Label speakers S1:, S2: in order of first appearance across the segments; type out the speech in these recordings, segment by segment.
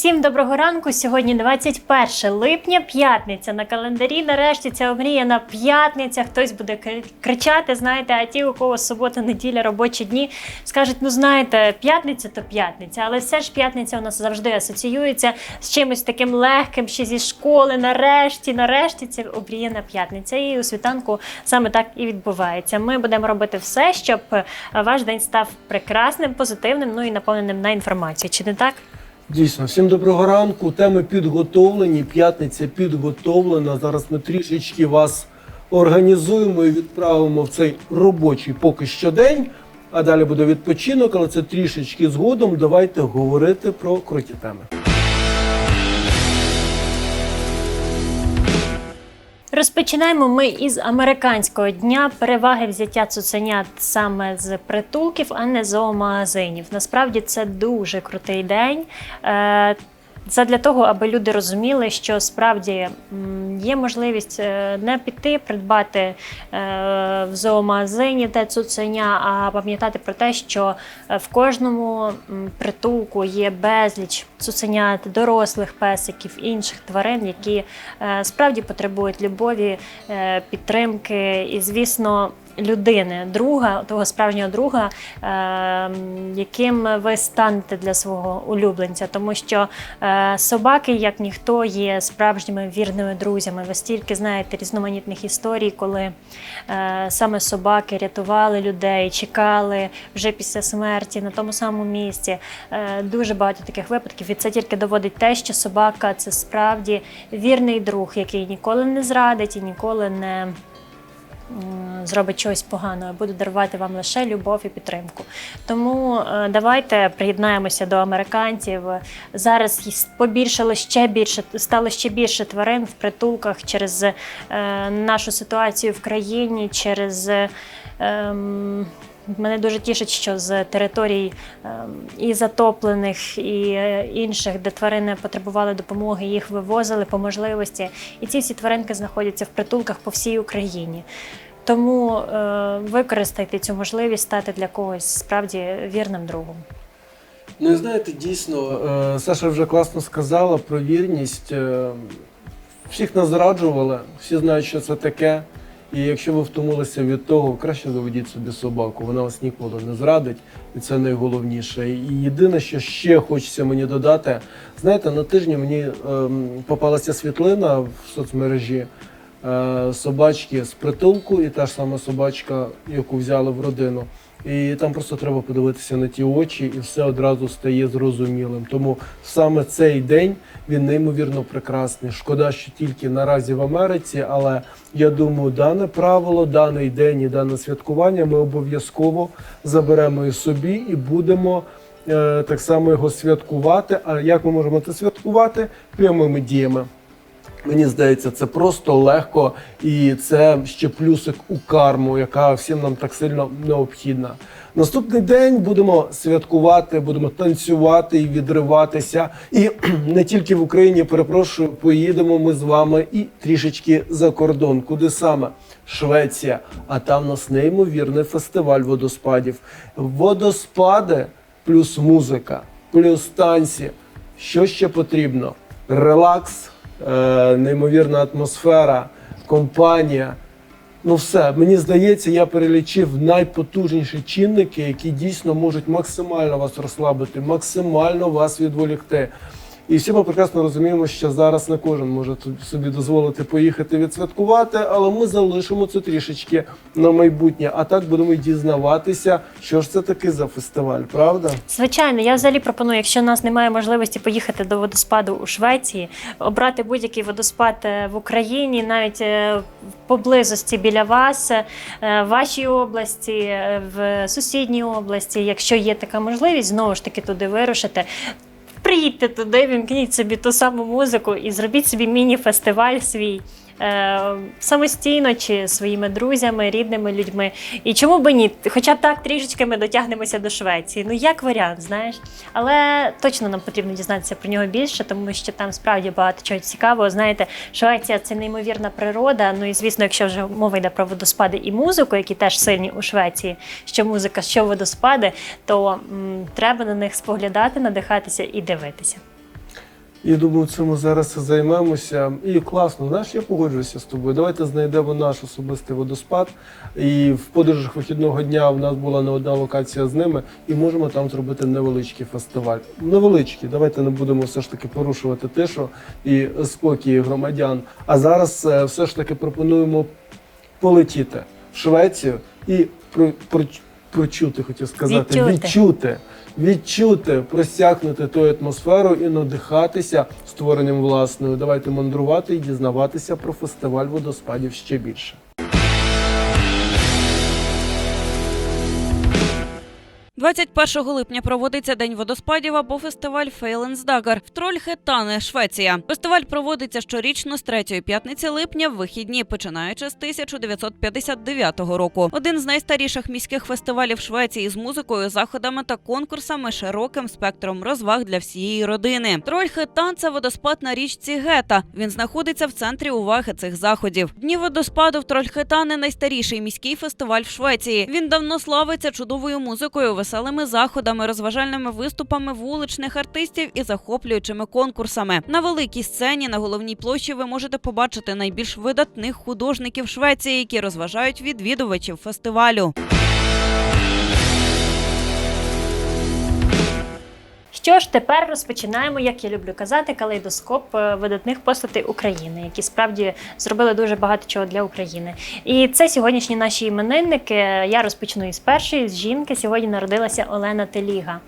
S1: Усім доброго ранку. Сьогодні 21 липня, п'ятниця на календарі. Нарешті ця омріяна п'ятниця. Хтось буде кри- кричати, знаєте, а ті, у кого субота, неділя, робочі дні, скажуть: ну знаєте, п'ятниця то п'ятниця, але все ж п'ятниця у нас завжди асоціюється з чимось таким легким, ще зі школи. Нарешті, нарешті, це омріяна п'ятниця. І у світанку саме так і відбувається. Ми будемо робити все, щоб е, ваш день став прекрасним, позитивним, ну і наповненим на інформацію. Чи не так?
S2: Дійсно, всім доброго ранку. Теми підготовлені. П'ятниця підготовлена. Зараз ми трішечки вас організуємо і відправимо в цей робочий поки що день. А далі буде відпочинок, але це трішечки згодом. Давайте говорити про круті теми.
S1: Розпочинаємо ми із американського дня переваги взяття цуценят саме з притулків, а не зоомагазинів. Насправді це дуже крутий день. Е, Задля того, аби люди розуміли, що справді є можливість е, не піти придбати е, в зоомагазині те цуценя, а пам'ятати про те, що е, в кожному притулку є безліч цуценят, дорослих песиків, інших тварин, які справді потребують любові, підтримки. І, звісно, людини, друга, того справжнього друга, е, яким ви станете для свого улюбленця, тому що е, собаки, як ніхто, є справжніми вірними друзями. Ви стільки знаєте різноманітних історій, коли е, саме собаки рятували людей, чекали вже після смерті на тому самому місці. Е, дуже багато таких випадків, і це тільки доводить те, що собака це справді вірний друг, який ніколи не зрадить і ніколи не зробить чогось поганого, буде дарувати вам лише любов і підтримку. Тому е, давайте приєднаємося до американців. Зараз побільшало ще більше, стало ще більше тварин в притулках через е, нашу ситуацію в країні, через. ем, Мене дуже тішить, що з територій ем, і затоплених, і е, інших, де тварини потребували допомоги, їх вивозили по можливості. І ці всі тваринки знаходяться в притулках по всій Україні. Тому е, використайте цю можливість стати для когось справді вірним другом.
S2: Ну знаєте, дійсно, е, Саша вже класно сказала про вірність. Всіх нас зраджували, всі знають, що це таке. І якщо ви втомилися від того, краще заведіть собі собаку, вона вас ніколи не зрадить, і це найголовніше. І єдине, що ще хочеться мені додати, знаєте, на тижні мені ем, попалася світлина в соцмережі е, собачки з притулку, і та ж сама собачка, яку взяли в родину. І там просто треба подивитися на ті очі, і все одразу стає зрозумілим. Тому саме цей день він неймовірно прекрасний. Шкода, що тільки наразі в Америці, але я думаю, дане правило, даний день і дане святкування ми обов'язково заберемо і собі і будемо. е, Так само його святкувати. А як ми можемо це святкувати? Прямими діями. Мені здається, це просто легко, і це ще плюсик у карму, яка всім нам так сильно необхідна. Наступний день будемо святкувати, будемо танцювати і відриватися. І не тільки в Україні, перепрошую, поїдемо ми з вами і трішечки за кордон. Куди саме? Швеція. А там у нас неймовірний фестиваль водоспадів. Водоспади плюс музика, плюс танці. Що ще потрібно? Релакс, неймовірна атмосфера, компанія. Ну все, мені здається, я перелічив найпотужніші чинники, які дійсно можуть максимально вас розслабити, максимально вас відволікти. І всі ми прекрасно розуміємо, що зараз не кожен може собі дозволити поїхати відсвяткувати, але ми залишимо це трішечки на майбутнє. А так будемо дізнаватися, що ж це таке за фестиваль, правда?
S1: Звичайно, я взагалі пропоную, якщо у нас немає можливості поїхати до водоспаду у Швеції, обрати будь-який водоспад е, в Україні, навіть е, поблизості біля вас, е, в вашій області, в сусідній області, якщо є така можливість, знову ж таки туди вирушити. Приїдьте туди, вімкніть собі ту саму музику і зробіть собі міні-фестиваль свій. Е, Самостійно чи своїми друзями, рідними людьми. І чому би ні? Хоча б так трішечки ми дотягнемося до Швеції. Ну, як варіант, знаєш. Але точно нам потрібно дізнатися про нього більше, тому що там справді багато чого цікавого. Знаєте, Швеція це неймовірна природа. Ну і звісно, якщо вже мова йде про водоспади і музику, які теж сильні у Швеції, що музика, що водоспади, то м, треба на них споглядати, надихатися і дивитися.
S2: І думаю, цим ми зараз і займемося. І класно, знаєш, я погоджуюся з тобою. Давайте знайдемо наш особистий водоспад. І в подорожах вихідного дня в нас була не одна локація з ними, і можемо там зробити невеличкий фестиваль. Невеличкий, давайте не будемо все ж таки порушувати тишу і спокій громадян. А зараз е, все ж таки пропонуємо полетіти в Швецію і про, про, прочути, хотів сказати,
S1: Відчути.
S2: відчути, відчути, просякнути ту атмосферу і надихатися створенням власною. Давайте мандрувати і дізнаватися про фестиваль водоспадів ще більше.
S3: – 21 липня проводиться День водоспадів або фестиваль Фейленсдагар в Трольхетане, Швеція. Фестиваль проводиться щорічно з 3 п'ятниці липня в вихідні, починаючи з 1959 року. Один з найстаріших міських фестивалів Швеції з музикою, заходами та конкурсами, широким спектром розваг для всієї родини. Трольхетан – це водоспад на річці Гета. Він знаходиться в центрі уваги цих заходів. Дні водоспаду в Трольхетане – найстаріший міський фестиваль в Швеції. Він давно славиться чудовою музикою, веселими заходами, розважальними виступами вуличних артистів і захоплюючими конкурсами. На великій сцені на головній площі ви можете побачити найбільш видатних художників Швеції, які розважають відвідувачів фестивалю.
S1: Що ж, тепер розпочинаємо, як я люблю казати, калейдоскоп е, видатних постатей України, які справді зробили дуже багато чого для України. І це сьогоднішні наші іменинники. Я розпочну із першої з жінки. Сьогодні народилася Олена Теліга.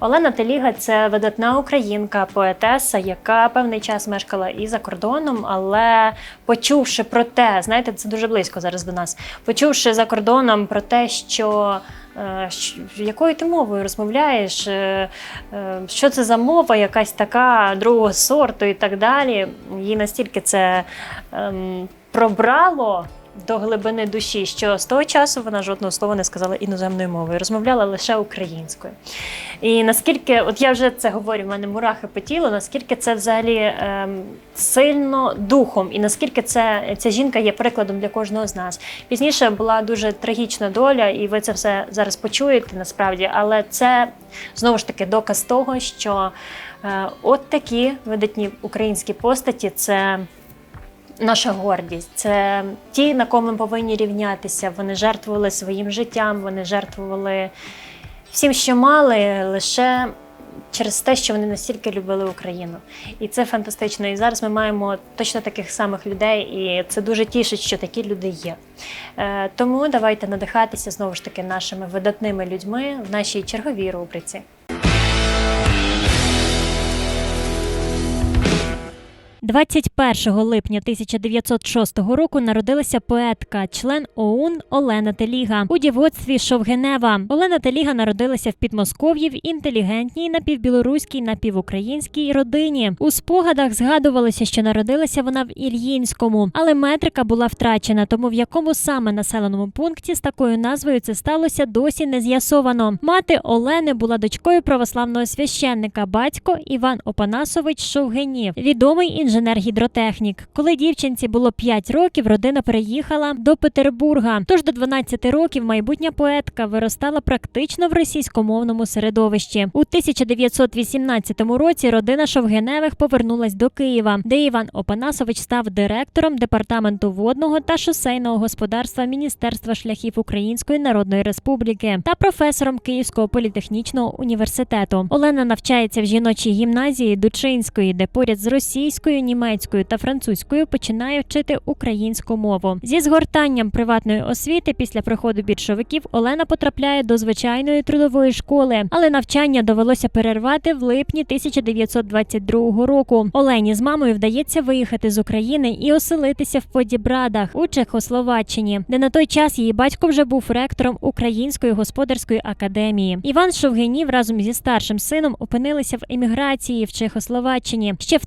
S1: Олена Теліга це видатна українка, поетеса, яка певний час мешкала і за кордоном, але почувши про те, знаєте, це дуже близько зараз до нас. Почувши за кордоном про те, що якою ти мовою розмовляєш, е, е, що це за мова, якась така другого сорту і так далі. Її настільки це ем, пробрало. До глибини душі, що з того часу вона жодного слова не сказала іноземною мовою, розмовляла лише українською. І наскільки, от я вже це говорю, в мене мурахи по тілу, наскільки це взагалі ем, сильно духом, і наскільки це ця жінка є прикладом для кожного з нас. Пізніше була дуже трагічна доля, і ви це все зараз почуєте насправді, але це знову ж таки доказ того, що е, от такі видатні українські постаті це. Наша гордість це ті, на кого ми повинні рівнятися. Вони жертвували своїм життям, вони жертвували всім, що мали, лише через те, що вони настільки любили Україну. І це фантастично. І зараз ми маємо точно таких самих людей, і це дуже тішить, що такі люди є. Е, тому давайте надихатися знову ж таки нашими видатними людьми в нашій черговій рубриці. 21 липня 1906 року народилася поетка, член ОУН Олена Теліга у дівоцтві Шовгенева. Олена Теліга народилася в Підмосков'ї в інтелігентній напівбілоруській напівукраїнській родині. У спогадах згадувалося, що народилася вона в Ільїнському, але метрика була втрачена, тому в якому саме населеному пункті з такою назвою це сталося, досі не з'ясовано. Мати Олени була дочкою православного священника, батько Іван Опанасович Шовгенів, відомий інженер-гідротехнік. Коли дівчинці було 5 років, родина переїхала до Петербурга. Тож до 12 років майбутня поетка виростала практично в російськомовному середовищі. У 1918 році родина Шовгеневих повернулась до Києва, де Іван Опанасович став директором департаменту водного та шосейного господарства Міністерства шляхів Української Народної Республіки та професором Київського політехнічного університету. Олена навчається в жіночій гімназії Дучинської, де поряд з російською, німецькою та французькою починає вчити українську мову. Зі згортанням приватної освіти після приходу більшовиків Олена потрапляє до звичайної трудової школи, але навчання довелося перервати в липні 1922 року. Олені з мамою вдається виїхати з України і оселитися в Подібрадах у Чехословаччині, де на той час її батько вже був ректором Української господарської академії. Іван Шовгенів разом зі старшим сином опинилися в еміграції в Чехословаччині ще в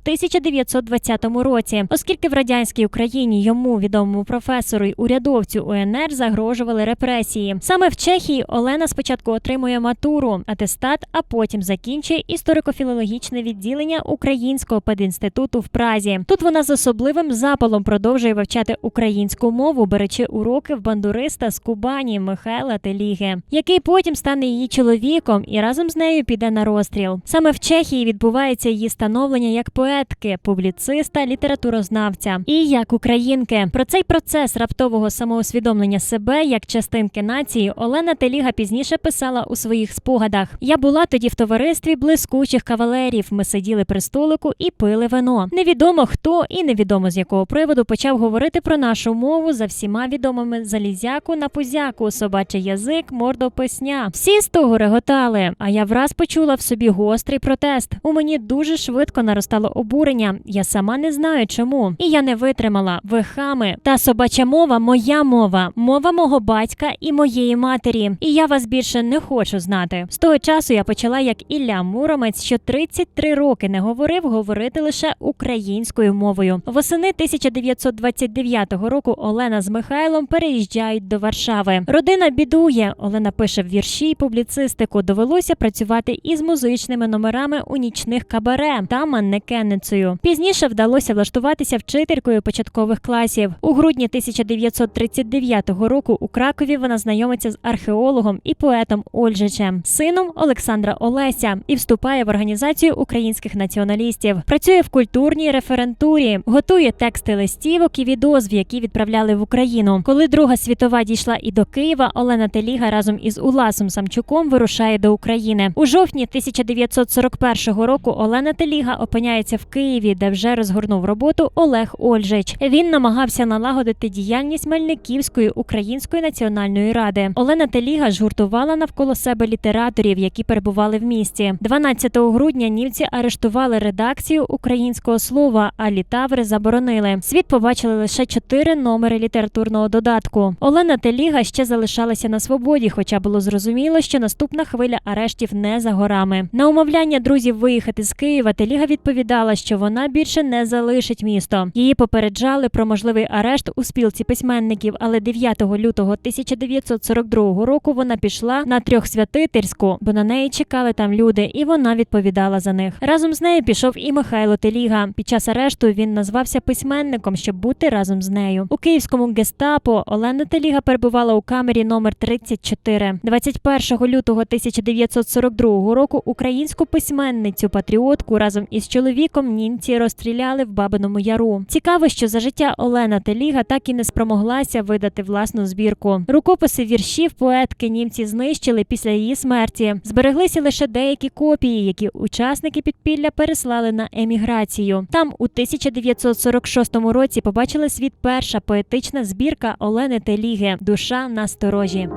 S1: 1920 році, оскільки в радянській Україні йому відомому професору й урядовцю УНР загрожували репресії. Саме в Чехії Олена спочатку отримує матуру, атестат, а потім закінчує історико-філологічне відділення Українського педінституту в Празі. Тут вона з особливим запалом продовжує вивчати українську мову, беречи уроки в бандуриста з Кубані Михайла Теліги, який потім стане її чоловіком і разом з нею піде на розстріл. Саме в Чехії відбувається її становлення як поетки, публіциста, літературознавця і як українки. Про цей процес раптового самоусвідомлення себе як частинки нації Олена Теліга пізніше писала у своїх спогадах. Я була тоді в товаристві блискучих кавалерів. Ми сиділи при столику і пили вино. Невідомо хто і невідомо з якого приводу почав говорити про нашу мову за всіма відомими залізяку на пузяку, собачий язик, мордописня. Всі з того реготали. А я враз почула в собі гострий протест. У мені дуже швидко наростало обурення. Я сама не знаю чому. І я не витримала. Ви хами. Та собача мова моя мова, мова мого батька і моєї матері. І я вас більше не хочу знати. З того часу я почала, як Ілля Муромець, що 33 роки не говорив, говорити лише українською мовою. Восени 1929 року Олена з Михайлом переїжджають до Варшави. Родина бідує. Олена пише в вірші й публіцистику. Довелося працювати із музичними номерами у нічних кабаре та манекенницею. Пізніше вдалося влаштуватися вчителькою початкових класів. У грудні 1939 року у Кракові вона знайомиться з археологом і поетом Ольжичем, сином Олександра Олеся, і вступає в організацію українських націоналістів. Працює в культурній референтурі, готує тексти листівок і відозв, які відправляли в Україну. Коли Друга світова дійшла і до Києва, Олена Теліга разом із Уласом Самчуком вирушає до України. У жовтні 1941 року Олена Теліга опиняється в Києві, де вже розгорнув роботу Олег Ольжич. Він намагався налагодити діяльність Мельниківської української національної ради. Олена Теліга жгуртувала навколо себе літераторів, які перебували в місті. 12 грудня німці арештували редакцію українського слова, а літаври заборонили. Світ побачили лише чотири номери літературного додатку. Олена Теліга ще залишалася на свободі, хоча було зрозуміло, що наступна хвиля арештів не за горами. На умовляння друзів виїхати з Києва Теліга відповідала, що вона більше не залишить місто. Її попереджали про можливий арешт у спілці письменників, але 9 лютого 1942 року вона пішла на трьохсвятительську, бо на неї чекали там люди, і вона відповідала за них. Разом з нею пішов і Михайло Теліга. Під час арешту він назвався письменником, щоб бути разом з нею. У київському гестапо Олена Теліга перебувала у камері номер 34. 21 лютого 1942 року українську письменницю патріотку разом із чоловіком німці розстріляли в Бабиному Яру. Цікаво, що за життя Олена Теліга так і не спромоглася видати власну збірку. Рукописи віршів поетки німці знищили після її смерті. Збереглися лише деякі копії, які учасники підпілля переслали на еміграцію. Там у 1946 році побачила світ перша поетична збірка Олени Теліги Душа на сторожі.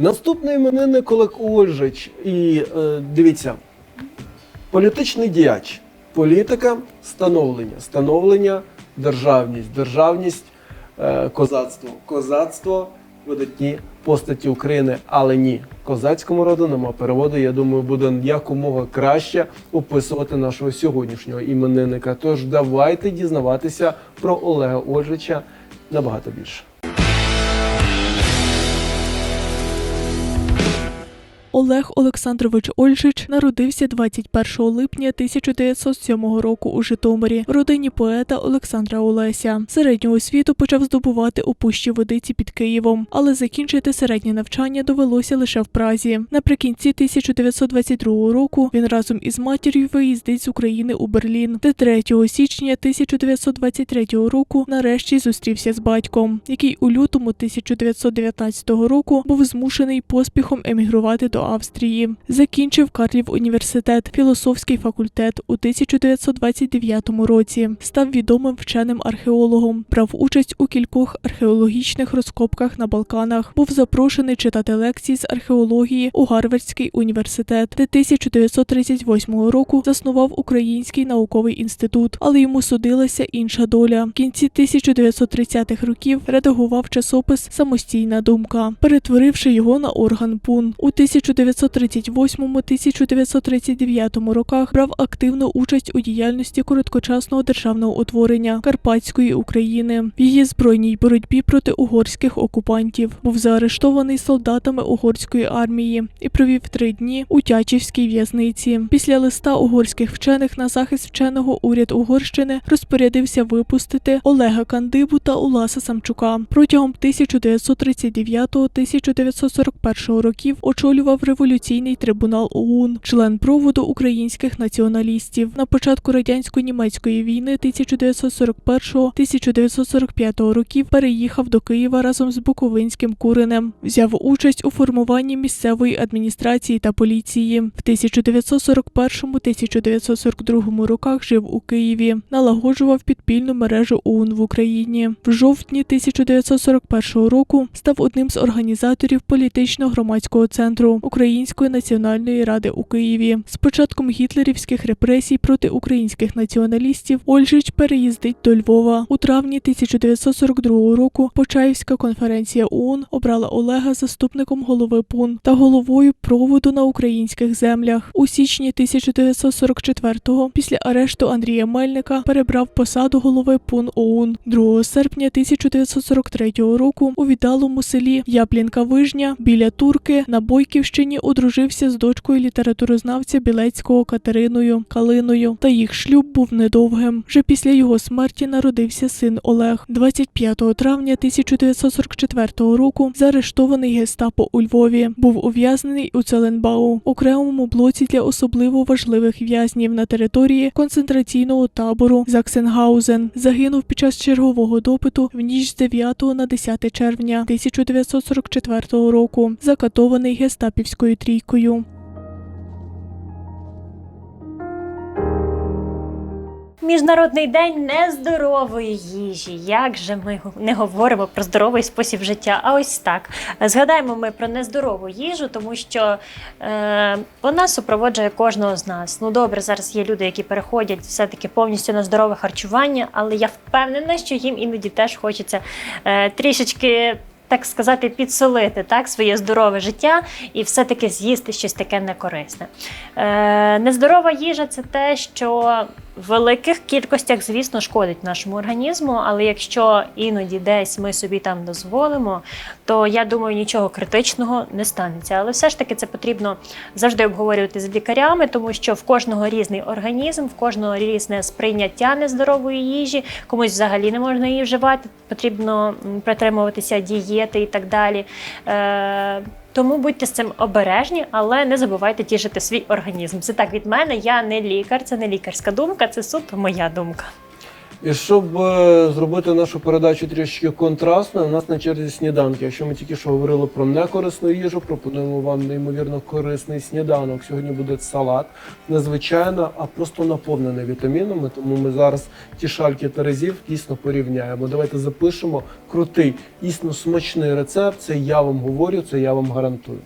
S2: Наступний іменинник Олег Ольжич. І е, дивіться, політичний діяч, політика, становлення, становлення, державність, державність, е, козацтво, козацтво, видатні постаті України, але ні, козацькому роду нема переводу. Я думаю, буде якомога краще описувати нашого сьогоднішнього іменинника. Тож давайте дізнаватися про Олега Ольжича набагато більше.
S4: Олег Олександрович Ольжич народився 21 липня 1907 року у Житомирі в родині поета Олександра Олеся. Середню освіту почав здобувати у пущі водиці під Києвом, але закінчити середнє навчання довелося лише в Празі. Наприкінці 1922 року він разом із матір'ю виїздить з України у Берлін, де 3 січня 1923 року нарешті зустрівся з батьком, який у лютому 1919 року був змушений поспіхом емігрувати до Австрії. Закінчив Карлів університет, філософський факультет у 1929 році. Став відомим вченим археологом, брав участь у кількох археологічних розкопках на Балканах. Був запрошений читати лекції з археології у Гарвардський університет, де 1938 року заснував Український науковий інститут, але йому судилася інша доля. В кінці 1930-х років редагував часопис Самостійна думка, перетворивши його на орган ПУН. У 1938-1939 роках брав активну участь у діяльності короткочасного державного утворення Карпатської України в її збройній боротьбі проти угорських окупантів. Був заарештований солдатами угорської армії і провів три дні у Тячівській в'язниці. Після листа угорських вчених на захист вченого уряд Угорщини розпорядився випустити Олега Кандибу та Уласа Самчука. Протягом 1939-1941 років очолював революційний трибунал ОУН, член проводу українських націоналістів. На початку радянсько-німецької війни 1941-1945 років переїхав до Києва разом з Буковинським куренем. Взяв участь у формуванні місцевої адміністрації та поліції. В 1941-1942 роках жив у Києві, налагоджував підпільну мережу ОУН в Україні. В жовтні 1941 року став одним з організаторів політично-громадського центру Української національної ради у Києві. З початком гітлерівських репресій проти українських націоналістів Ольжич переїздить до Львова. У травні 1942 року Почаївська конференція ОУН обрала Олега заступником голови ПУН та головою проводу на українських землях. У січні 1944-го, після арешту Андрія Мельника, перебрав посаду голови ПУН ОУН. 2 серпня 1943 року у віддалому селі Яблінка Вижня біля Турки на Бойківщині одружився з дочкою літературознавця Білецького Катериною Калиною. Та їх шлюб був недовгим. Вже після його смерті народився син Олег. 25 травня 1944 року заарештований гестапо у Львові. Був ув'язнений у Целенбау, окремому блоці для особливо важливих в'язнів на території концентраційного табору Заксенгаузен. Загинув під час чергового допиту в ніч з 9 на 10 червня 1944 року, закатований гестапівською трійкою.
S1: Міжнародний день нездорової їжі. Як же ми не говоримо про здоровий спосіб життя? А ось так. Згадаємо ми про нездорову їжу, тому що е, вона супроводжує кожного з нас. Ну добре, зараз є люди, які переходять все-таки повністю на здорове харчування, але я впевнена, що їм іноді теж хочеться е, трішечки. Так сказати, підсолити так своє здорове життя і все-таки з'їсти щось таке некорисне. Е, нездорова їжа це те, що великих кількостях, звісно, шкодить нашому організму, але якщо іноді десь ми собі там дозволимо, то я думаю, нічого критичного не станеться. Але все ж таки це потрібно завжди обговорювати з лікарями, тому що в кожного різний організм, в кожного різне сприйняття нездорової їжі, комусь взагалі не можна її вживати, потрібно притримуватися дієти і так далі. Тому будьте з цим обережні, але не забувайте тішити свій організм. Це так від мене. Я не лікар, це не лікарська думка, це суто моя думка.
S2: І щоб е, зробити нашу передачу трішки контрастною, у нас на черзі сніданки. Якщо ми тільки що говорили про некорисну їжу, пропонуємо вам неймовірно корисний сніданок. Сьогодні буде салат, незвичайно, а просто наповнений вітамінами. Тому ми зараз ті шальки терезів дійсно порівняємо. Давайте запишемо крутий, дійсно смачний рецепт. Це я вам говорю, це я вам гарантую.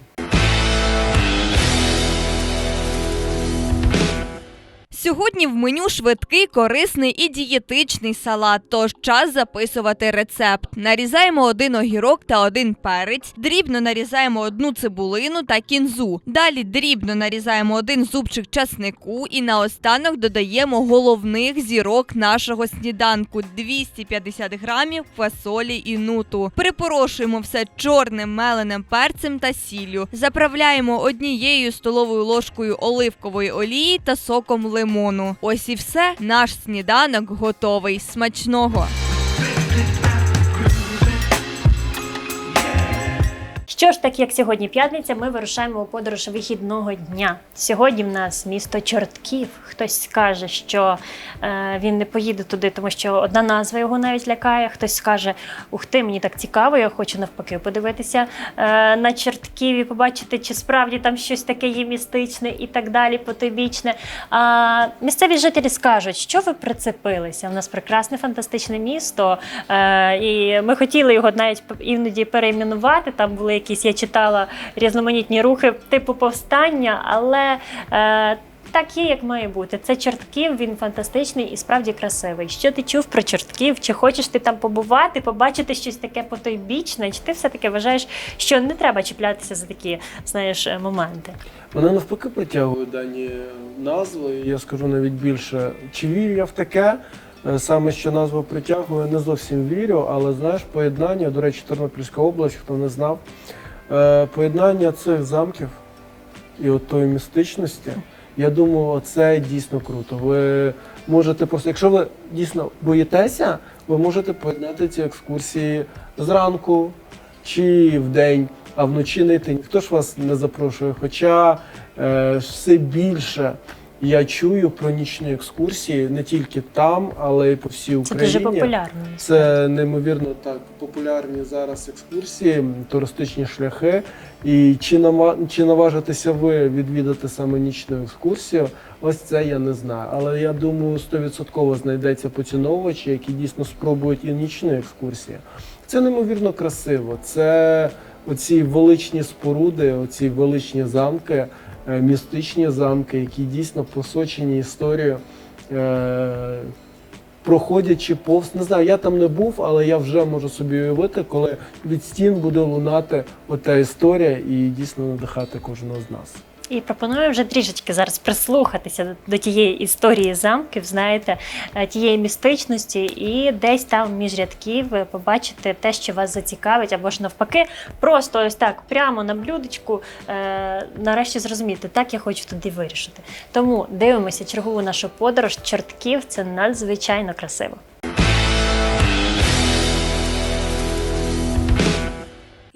S5: Сьогодні в меню швидкий, корисний і дієтичний салат. Тож час записувати рецепт. Нарізаємо один огірок та один перець. Дрібно нарізаємо одну цибулину та кінзу. Далі дрібно нарізаємо один зубчик часнику і наостанок додаємо головних зірок нашого сніданку 250 грамів фасолі і нуту. Припорошуємо все чорним меленим перцем та сіллю. Заправляємо однією столовою ложкою оливкової олії та соком лимону. Ось і все. Наш сніданок готовий. Смачного!
S1: Що ж, так як сьогодні п'ятниця, ми вирушаємо у подорож вихідного дня. Сьогодні в нас місто Чортків. Хтось скаже, що е, він не поїде туди, тому що одна назва його навіть лякає. Хтось скаже, ух ти, мені так цікаво, я хочу навпаки подивитися е, на Чортків і побачити, чи справді там щось таке є містичне і так далі, потойбічне. А місцеві жителі скажуть, що ви прицепилися. У нас прекрасне фантастичне місто, е, і ми хотіли його навіть іноді перейменувати. Там були якісь, я читала різноманітні рухи типу повстання, але. Е, так є, як має бути. Це Чортків, він фантастичний і справді красивий. Що ти чув про Чортків? Чи хочеш ти там побувати, побачити щось таке потойбічне? Чи ти все-таки вважаєш, що не треба чіплятися за такі, знаєш, е, моменти?
S2: Мене навпаки притягують дані назви. Я скажу навіть більше. Чи вірю я в таке? Е, Саме що назва притягує, не зовсім вірю, але знаєш, поєднання, до речі, Тернопільська область, хто не знав, поєднання цих замків і от тої містичності, я думаю, це дійсно круто. Ви можете просто, якщо ви дійсно боїтеся, ви можете поєднати ці екскурсії зранку чи в день, а вночі не йти. Ніхто ж вас не запрошує. Хоча е, все більше я чую про нічні екскурсії не тільки там, але й по всій
S1: Це
S2: Україні.
S1: дуже популярно.
S2: Це неймовірно так популярні зараз екскурсії, туристичні шляхи. І чи нава- чи наважитеся ви відвідати саме нічну екскурсію? Ось це я не знаю. Але я думаю, 100% знайдеться поціновувачі, які дійсно спробують і нічні екскурсії. Це неймовірно красиво. Це оці величні споруди, оці величні замки, містичні замки, які дійсно посочені історією. Е, проходячи повз, не знаю, я там не був, але я вже можу собі уявити, коли від стін буде лунати ота історія і дійсно надихати кожного з нас.
S1: І пропоную вже трішечки зараз прислухатися до- тієї історії замків, знаєте, е, тієї містичності, і десь там між рядків е, побачити те, що вас зацікавить, або ж навпаки, просто ось так, прямо на блюдечку, е, нарешті зрозуміти, так я хочу туди вирішити. Тому дивимося чергову нашу подорож. Чортків це надзвичайно красиво.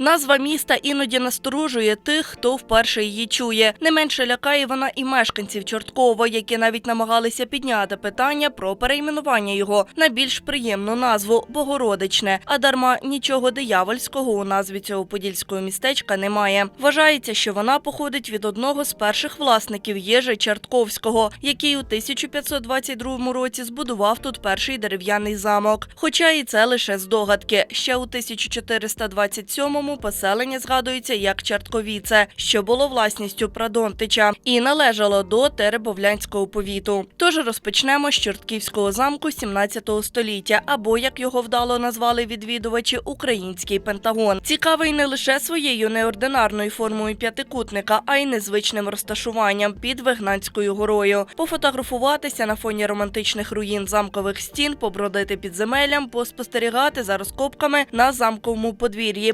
S6: Назва міста іноді насторожує тих, хто вперше її чує. Не менше лякає вона і мешканців Чорткова, які навіть намагалися підняти питання про перейменування його на більш приємну назву Богородичне. А дарма нічого диявольського у назві цього подільського містечка немає. Вважається, що вона походить від одного з перших власників Єжи Чортковського, який у 1522 році збудував тут перший дерев'яний замок. Хоча і це лише здогадки. Ще у 1427-му поселення згадується як Чортковіце, що було власністю Прадонтича і належало до Теребовлянського повіту. Тож розпочнемо з Чортківського замку 17 століття, або як його вдало назвали відвідувачі, український пентагон. Цікавий не лише своєю неординарною формою п'ятикутника, а й незвичним розташуванням під Вигнанською горою. Пофотографуватися на фоні романтичних руїн замкових стін, побродити підземеллям, поспостерігати за розкопками на замковому подвір'ї,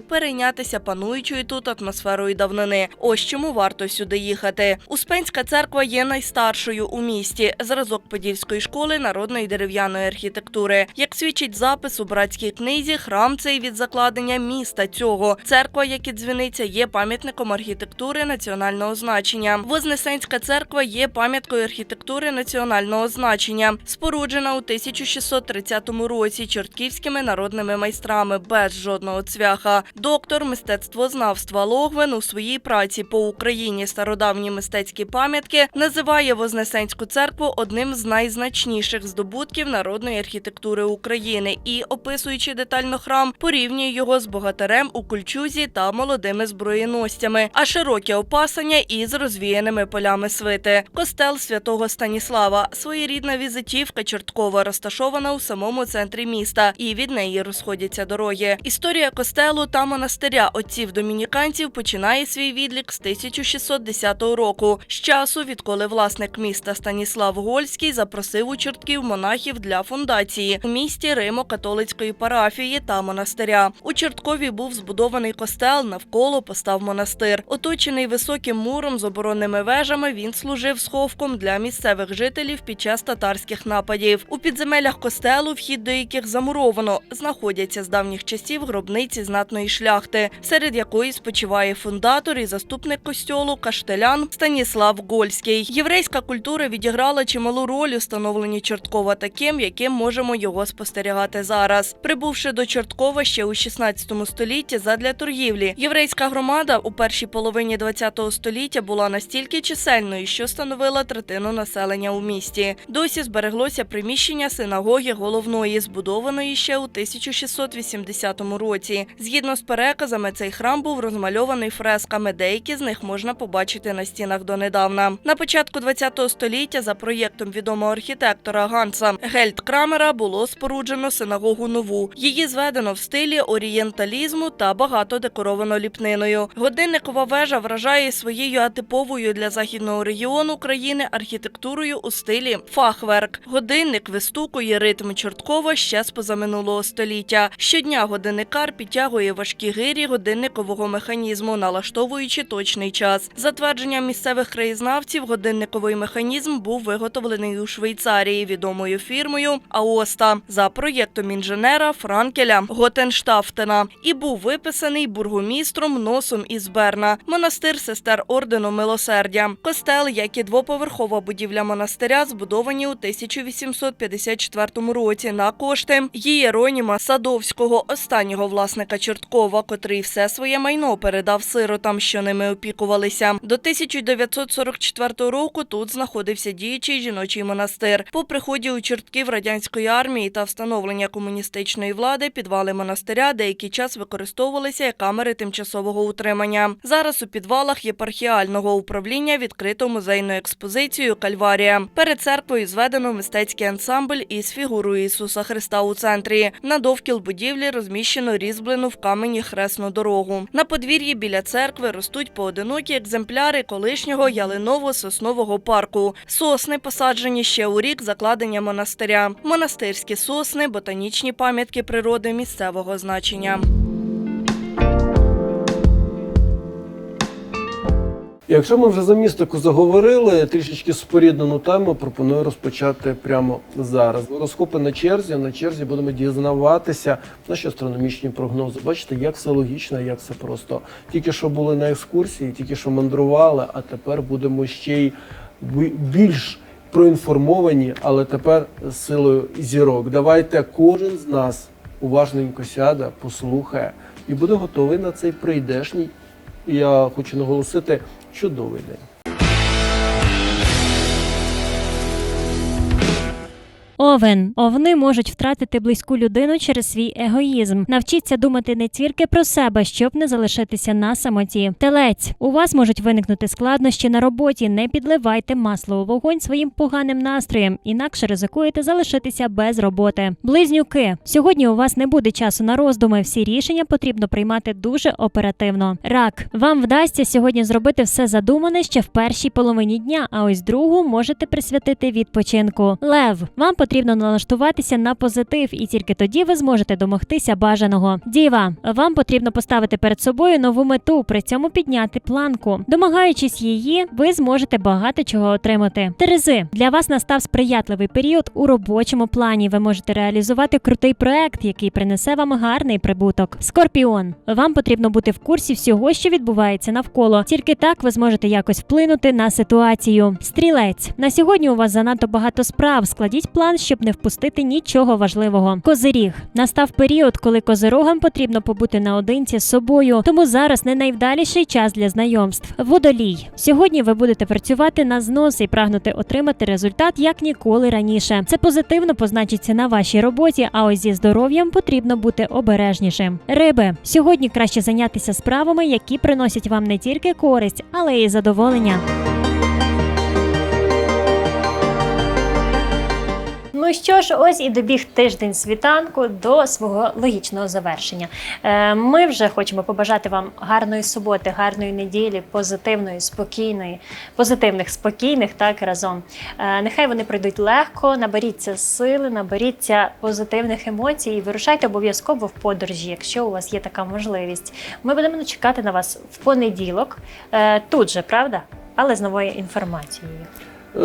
S6: перейнятися пануючою тут атмосферою давнини. Ось чому варто сюди їхати. Успенська церква є найстаршою у місті, зразок Подільської школи народної дерев'яної архітектури. Як свідчить запис у братській книзі, храм цей від закладення міста цього. Церква, як і дзвіниця, є пам'ятником архітектури національного значення. Вознесенська церква є пам'яткою архітектури національного значення, споруджена у 1630 році чортківськими народними майстрами без жодного цвяха. Доктор мистецтвознавства Логвин у своїй праці по Україні стародавні мистецькі пам'ятки називає Вознесенську церкву одним з найзначніших здобутків народної архітектури України і, описуючи детально храм, порівнює його з богатирем у кульчузі та молодими зброєносцями, а широке опасання із розвіяними полями свити. Костел святого Станіслава, своєрідна візитівка Чорткова, розташована у самому центрі міста, і від неї розходяться дороги. Історія костелу та монастиря отців домініканців починає свій відлік з 1610 року, з часу, відколи власник міста Станіслав Гольський запросив у чортків монахів для фундації у місті Римо-католицької парафії та монастиря. У Чорткові був збудований костел, навколо постав монастир. Оточений високим муром з оборонними вежами, він служив сховком для місцевих жителів під час татарських нападів. У підземеллях костелу, вхід до яких замуровано, знаходяться з давніх часів гробниці знатної шляхти, серед якої спочиває фундатор і заступник костьолу каштелян Станіслав Гольський. Єврейська культура відіграла чималу роль у становленні Чорткова таким, яким можемо його спостерігати зараз. Прибувши до Чорткова ще у 16 столітті задля торгівлі, єврейська громада у першій половині 20 століття була настільки чисельною, що становила третину населення у місті. Досі збереглося приміщення синагоги головної, збудованої ще у 1680 році. Згідно з переказом, переказами цей храм був розмальований фресками. Деякі з них можна побачити на стінах донедавна. На початку ХХ століття за проєктом відомого архітектора Ганса Гельдкрамера було споруджено синагогу нову. Її зведено в стилі орієнталізму та багато декоровано ліпниною. Годинникова вежа вражає своєю атиповою для західного регіону країни архітектурою у стилі фахверк. Годинник вистукує ритм Чорткова ще з позаминулого століття. Щодня годинникар підтягує важкі гирі годинникового механізму, налаштовуючи точний час. За твердженням місцевих краєзнавців, годинниковий механізм був виготовлений у Швейцарії відомою фірмою Аоста за проєктом інженера Франкеля Готенштафтена і був виписаний бургомістром носом із Берна, монастир сестер ордену милосердя. Костел, як і двоповерхова будівля монастиря, збудовані у 1854 році на кошти Єроніма Садовського, останнього власника Чорткова, котрий все своє майно передав сиротам, що ними опікувалися. До 1944 року тут знаходився діючий жіночий монастир. По приході у чортків радянської армії та встановлення комуністичної влади підвали монастиря деякий час використовувалися як камери тимчасового утримання. Зараз у підвалах єпархіального управління відкрито музейну експозицію Кальварія. Перед церквою зведено мистецький ансамбль із фігурою Ісуса Христа у центрі. На довкіл будівлі розміщено різьблену в камені хресну дорогу. На подвір'ї біля церкви ростуть поодинокі екземпляри колишнього ялиново-соснового парку. Сосни посаджені ще у рік закладення монастиря. Монастирські сосни ботанічні пам'ятки природи місцевого значення.
S2: Якщо ми вже за містику заговорили, трішечки споріднену тему пропоную розпочати прямо зараз. Розкопи на черзі. На черзі будемо дізнаватися наші астрономічні прогнози. Бачите, як все логічно, як все просто. Тільки що були на екскурсії, тільки що мандрували, а тепер будемо ще й більш проінформовані, але тепер з силою зірок. Давайте кожен з нас уважненько сяде, послухає і буде готовий на цей прийдешній я хочу наголосити чудовий день.
S1: Овен. Овни можуть втратити близьку людину через свій егоїзм. Навчіться думати не тільки про себе, щоб не залишитися на самоті. Телець. У вас можуть виникнути складнощі на роботі. Не підливайте масло у вогонь своїм поганим настроєм, інакше ризикуєте залишитися без роботи. Близнюки. Сьогодні у вас не буде часу на роздуми. Всі рішення потрібно приймати дуже оперативно. Рак. Вам вдасться сьогодні зробити все задумане ще в першій половині дня, а ось другу можете присвятити відпочинку. Лев. Вам потрібно налаштуватися на позитив, і тільки тоді ви зможете домогтися бажаного. Діва, вам потрібно поставити перед собою нову мету, при цьому підняти планку. Домагаючись її, ви зможете багато чого отримати. Терези для вас настав сприятливий період у робочому плані. Ви можете реалізувати крутий проект, який принесе вам гарний прибуток. Скорпіон, вам потрібно бути в курсі всього, що відбувається навколо. Тільки так ви зможете якось вплинути на ситуацію. Стрілець на сьогодні у вас занадто багато справ. Складіть план, щоб не впустити нічого важливого. Козиріг настав період, коли козирогам потрібно побути наодинці з собою, тому зараз не найвдаліший час для знайомств. Водолій сьогодні ви будете працювати на знос і прагнути отримати результат як ніколи раніше. Це позитивно позначиться на вашій роботі. А ось зі здоров'ям потрібно бути обережнішим. Риби сьогодні краще зайнятися справами, які приносять вам не тільки користь, але й задоволення. Що ж, ось і добіг тиждень світанку до свого логічного завершення. Е, Ми вже хочемо побажати вам гарної суботи, гарної неділі, позитивної, спокійної, позитивних, спокійних, так разом. Е, Нехай вони пройдуть легко, наберіться сили, наберіться позитивних емоцій і вирушайте обов'язково в подорожі, якщо у вас є така можливість. Ми будемо чекати на вас в понеділок, е, тут же, правда? Але з новою інформацією.
S2: Е,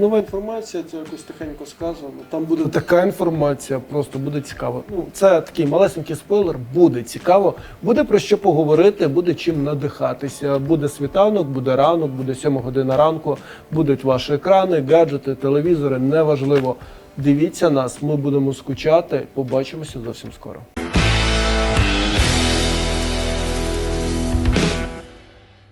S2: нова інформація, це якось тихенько сказано. Там буде така інформація, просто буде цікаво. Ну, це такий малесенький спойлер, буде цікаво, буде про що поговорити, буде чим надихатися. Буде світанок, буде ранок, буде сьома година ранку, будуть ваші екрани, гаджети, телевізори, неважливо. Дивіться нас, ми будемо скучати. Побачимося зовсім скоро.